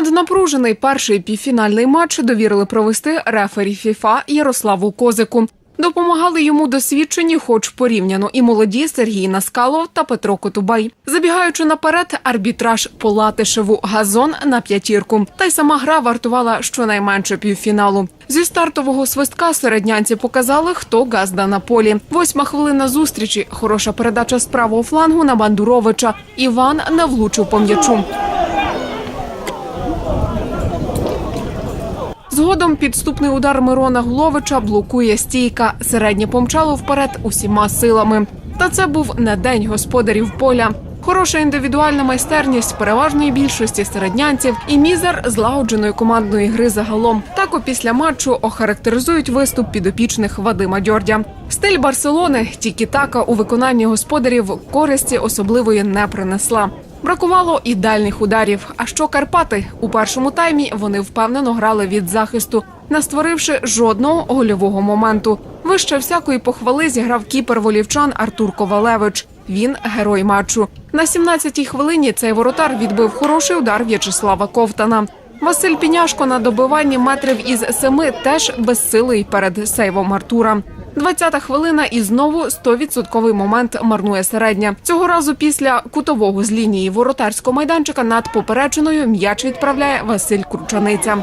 Наднапружений перший півфінальний матч довірили провести рефері ФІФА Ярославу Козику. Допомагали йому досвідчені, хоч порівняно і молоді Сергій Наскалов та Петро Котубай. Забігаючи наперед, арбітраж по Латишеву газон на п'ятірку. Та й сама гра вартувала щонайменше півфіналу. Зі стартового свистка середнянці показали, хто газда на полі. Восьма хвилина зустрічі. Хороша передача з правого флангу на Бандуровича. Іван не влучив по м'ячу. Згодом підступний удар Мирона Гловича блокує стійка. Середнє помчало вперед усіма силами. Та це був не день господарів поля. Хороша індивідуальна майстерність переважної більшості середнянців і мізер злагодженої командної гри загалом. Так опісля матчу охарактеризують виступ підопічних Вадима Дьордя. Стиль Барселони тікі-така у виконанні господарів користі особливої не принесла. Бракувало ідеальних ударів. А що Карпати у першому таймі вони впевнено грали від захисту, не створивши жодного гольового моменту. Вище всякої похвали зіграв кіпер волівчан Артур Ковалевич. Він герой матчу. На 17-й хвилині цей воротар відбив хороший удар В'ячеслава Ковтана. Василь Піняшко на добиванні метрів із семи теж безсилий перед сейвом Артура. 20-та хвилина і знову 100% момент марнує середня. Цього разу після кутового з лінії воротарського майданчика над попереченою м'яч відправляє Василь Кручаниця.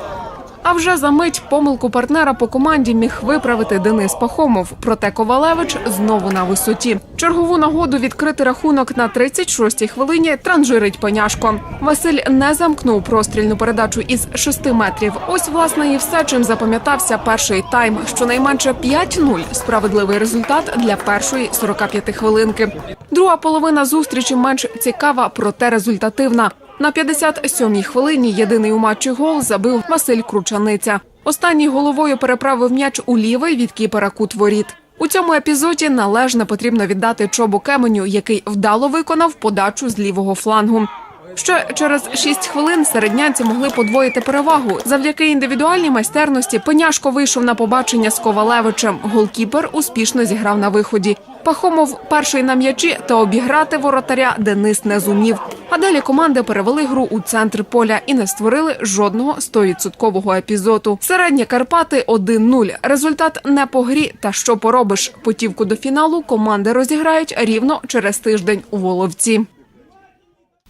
А вже за мить помилку партнера по команді міг виправити Денис Пахомов. Проте Ковалевич знову на висоті. Чергову нагоду відкрити рахунок на 36-й хвилині транжирить Поняшко. Василь не замкнув прострільну передачу із 6 метрів. Ось власне і все, чим запам'ятався перший тайм. Щонайменше 5-0 – справедливий результат для першої 45 хвилинки. Друга половина зустрічі менш цікава, проте результативна. На 57-й хвилині єдиний у матчі гол забив Василь Кручаниця. Останній головою переправив м'яч у лівий від кіпера кут воріт. У цьому епізоді належне потрібно віддати Чобу Кеменю, який вдало виконав подачу з лівого флангу. Ще через 6 хвилин середнянці могли подвоїти перевагу. Завдяки індивідуальній майстерності Пеняшко вийшов на побачення з Ковалевичем. Голкіпер успішно зіграв на виході. Пахомов перший на м'ячі та обіграти воротаря Денис не зумів. А далі команди перевели гру у центр поля і не створили жодного 100% епізоду. Середні Карпати 1-0. Результат не по грі. Та що поробиш? Путівку до фіналу команди розіграють рівно через тиждень у Воловці.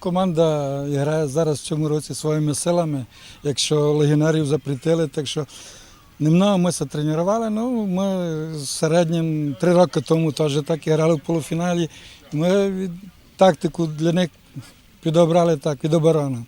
Команда грає зараз в цьому році своїми силами. Якщо легіонерів запретили, так що немного ми це тренували. Ну, ми в середнім три роки тому теж так і грали в полуфіналі. Ми тактику для них підобрали так, від оборони.